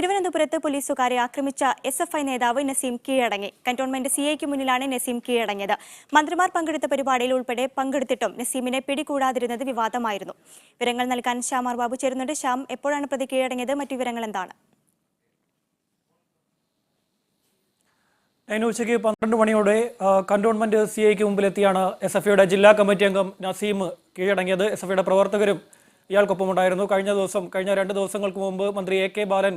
തിരുവനന്തപുരത്ത് പോലീസുകാരെ ആക്രമിച്ച എസ് എഫ് ഐ നേതാവ് നസീം കീഴടങ്ങി. കന്റോൺമെന്റ് സി ഐക്ക് മുന്നിലാണ് നസീം കീഴടങ്ങിയത്. മന്ത്രിമാർ പങ്കെടുത്ത പരിപാടിയിൽ ഉൾപ്പെടെ പങ്കെടുത്തിട്ടും നസീമിനെ പിടികൂടാതിരുന്നത് വിവാദമായിരുന്നു. വിവരങ്ങൾ നൽകാൻ ശ്യാമാർ ബാബു ചേരുന്നുണ്ട്. ശ്യാം എപ്പോഴാണ് പ്രതി കീഴടങ്ങിയത്? മറ്റു വിവരങ്ങൾ എന്താണ്? അതിന് ഉച്ചയ്ക്ക് പന്ത്രണ്ട് മണിയോടെ കന്റോൺമെന്റ് സി ഐക്ക് മുമ്പിലെത്തിയാണ് എസ് എഫ് ജില്ലാ കമ്മിറ്റി അംഗം നസീം കീഴടങ്ങിയത്. എസ് എഫ് പ്രവർത്തകരും ഇയാൾക്കൊപ്പം ഉണ്ടായിരുന്നു കഴിഞ്ഞ ദിവസം കഴിഞ്ഞ രണ്ട് ദിവസങ്ങൾക്ക് മുമ്പ് മന്ത്രി എ കെ ബാലൻ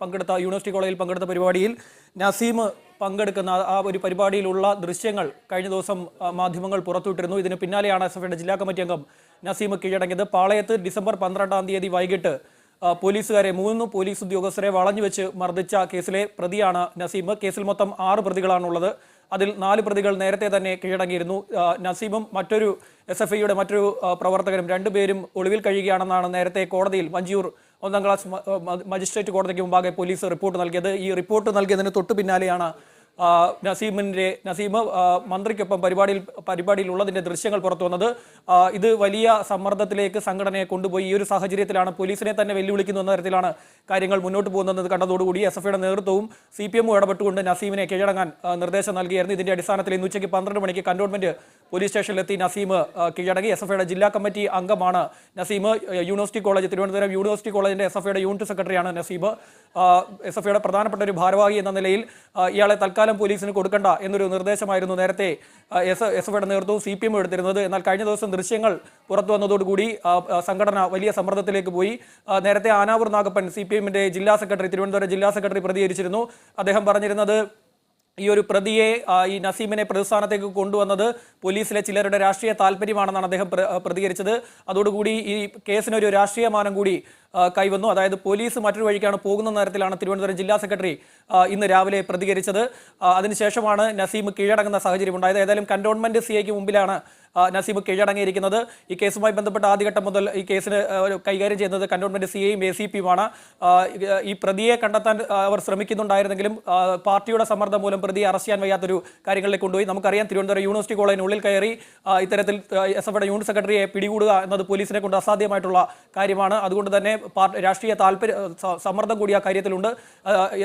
പങ്കെടുത്ത യൂണിവേഴ്സിറ്റി കോളേജിൽ പങ്കെടുത്ത പരിപാടിയിൽ നസീം പങ്കെടുക്കുന്ന ആ ഒരു പരിപാടിയിലുള്ള ദൃശ്യങ്ങൾ കഴിഞ്ഞ ദിവസം മാധ്യമങ്ങൾ പുറത്തുവിട്ടിരുന്നു. ഇതിന് പിന്നാലെയാണ് എസ് എഫ് ജില്ലാ കമ്മിറ്റി അംഗം നസീം കീഴടങ്ങിയത്. പാളയത്ത് ഡിസംബർ പന്ത്രണ്ടാം തീയതി വൈകിട്ട് പോലീസുകാരെ മൂന്ന് പോലീസ് ഉദ്യോഗസ്ഥരെ വളഞ്ഞു വെച്ച് മർദ്ദിച്ച കേസിലെ പ്രതിയാണ് നസീം. കേസിൽ മൊത്തം ആറ് പ്രതികളാണുള്ളത്. അതിൽ നാല് പ്രതികൾ നേരത്തെ തന്നെ കീഴടങ്ങിയിരുന്നു. നസീമും മറ്റൊരു എസ് എഫ് ഐയുടെ മറ്റൊരു പ്രവർത്തകരും രണ്ടുപേരും ഒളിവിൽ കഴിയുകയാണെന്നാണ് നേരത്തെ കോടതിയിൽ മഞ്ചൂർ ഒന്നാം ക്ലാസ് മജിസ്ട്രേറ്റ് കോടതിക്ക് മുമ്പാകെ പോലീസ് റിപ്പോർട്ട് നൽകിയത്. ഈ റിപ്പോർട്ട് നൽകിയതിന് തൊട്ടു പിന്നാലെയാണ് ആ, നസീമ് മന്ത്രിക്കൊപ്പം പരിപാടിയിൽ പരിപാടിയിലുള്ളതിന്റെ ദൃശ്യങ്ങൾ പുറത്തു വന്നത്. ഇത് വലിയ സമ്മർദ്ദത്തിലേക്ക് സംഘടനയെ കൊണ്ടുപോയി. ഈ ഒരു സാഹചര്യത്തിലാണ് പോലീസിനെ തന്നെ വെല്ലുവിളിക്കുന്നു എന്ന തരത്തിലാണ് കാര്യങ്ങൾ മുന്നോട്ട് പോകുന്നത് കണ്ടതോടുകൂടി എസ് എഫ് ഐയുടെ നേതൃത്വവും സി പി എമ്മും ഇടപെട്ടുകൊണ്ട് നസീമിനെ കീഴടങ്ങാൻ നിർദ്ദേശം നൽകിയായിരുന്നു. ഇതിന്റെ അടിസ്ഥാനത്തിൽ ഇന്ന് ഉച്ചയ്ക്ക് പന്ത്രണ്ട് മണിക്ക് കന്റോൺമെന്റ് പോലീസ് സ്റ്റേഷനിലെത്തി നസീം ആ, കീഴടങ്ങി. എസ് എഫ് ഐയുടെ ജില്ലാ കമ്മിറ്റി അംഗമാണ് Naseem university college Thiruvananthapuram university കോളേജിന്റെ എസ് എഫ് ഐയുടെ യൂണിറ്റ് സെക്രട്ടറിയാണ് നസീബ് എസ് എഫ് ഐയുടെ പ്രധാനപ്പെട്ട ഒരു ഭാരവാഹി എന്ന നിലയിൽ ഇയാളെ തൽക്കാലം പോലീസിന് കൊടുക്കണ്ട എന്നൊരു നിർദ്ദേശമായിരുന്നു നേരത്തെ എസ് എസ് എഫ് നേതൃത്വവും സി പി എം എടുത്തിരുന്നത്. എന്നാൽ കഴിഞ്ഞ ദിവസം ദൃശ്യങ്ങൾ പുറത്തു വന്നതോടുകൂടി സംഘടന വലിയ സമ്മർദ്ദത്തിലേക്ക് പോയി. നേരത്തെ ആനാവൂർ നാഗപ്പൻ സി പി എമ്മിന്റെ ജില്ലാ സെക്രട്ടറി തിരുവനന്തപുരം ജില്ലാ സെക്രട്ടറി പ്രതികരിച്ചിരുന്നു. അദ്ദേഹം പറഞ്ഞിരുന്നത് ഈ ഒരു പ്രതിയെ ഈ നസീമിനെ പ്രതിസ്ഥാനത്തേക്ക് കൊണ്ടുവന്നത് പോലീസിലെ ചിലരുടെ രാഷ്ട്രീയ താല്പര്യമാണെന്നാണ് അദ്ദേഹം പ്ര- പ്രതികരിച്ചത്. അതോടുകൂടി ഈ കേസിനൊരു രാഷ്ട്രീയമാനം കൂടി കൈവന്നു. അതായത് പോലീസ് മറ്റൊരു വഴിക്കാണ് പോകുന്ന നേരത്തിലാണ് തിരുവനന്തപുരം ജില്ലാ സെക്രട്ടറി ഇന്ന് രാവിലെ പ്രതികരിച്ചത്. അതിനുശേഷമാണ് നസീം കീഴടങ്ങുന്ന സാഹചര്യം ഉണ്ടായത്. ഏതായാലും കന്റോൺമെന്റ് സി ഐക്ക് മുമ്പിലാണ് നസീബ് നസീം കീഴടങ്ങിയിരിക്കുന്നത്. ഈ കേസുമായി ബന്ധപ്പെട്ട ആദ്യഘട്ടം മുതൽ ഈ കേസിന് കൈകാര്യം ചെയ്യുന്നത് കന്റോൺമെന്റ് സി ഐയും എ സി പിയുമാണ് ഈ പ്രതിയെ കണ്ടെത്താൻ അവർ ശ്രമിക്കുന്നുണ്ടായിരുന്നെങ്കിലും പാർട്ടിയുടെ സമ്മർദ്ദം മൂലം പ്രതിയെ അറസ്റ്റ് ചെയ്യാൻ വയ്യാത്തൊരു കാര്യങ്ങളിലേക്ക് കൊണ്ടുപോയി. നമുക്കറിയാം തിരുവനന്തപുരം യൂണിവേഴ്സിറ്റി കോളേജിനുള്ളിൽ കയറി ഇത്തരത്തിൽ എസ് എഫ് യൂണിറ്റ് സെക്രട്ടറിയെ പിടികൂടുക എന്നത് പോലീസിനെ കൊണ്ട് അസാധ്യമായിട്ടുള്ള കാര്യമാണ്. അതുകൊണ്ട് തന്നെ രാഷ്ട്രീയ താല്പര്യ സമ്മർദ്ദം കൂടി ആ കാര്യത്തിലുണ്ട്.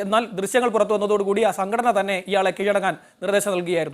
എന്നാൽ ദൃശ്യങ്ങൾ പുറത്തു വന്നതോടുകൂടി ആ സംഘടന തന്നെ ഇയാളെ കീഴടങ്ങാൻ നിർദ്ദേശം നൽകിയായിരുന്നു.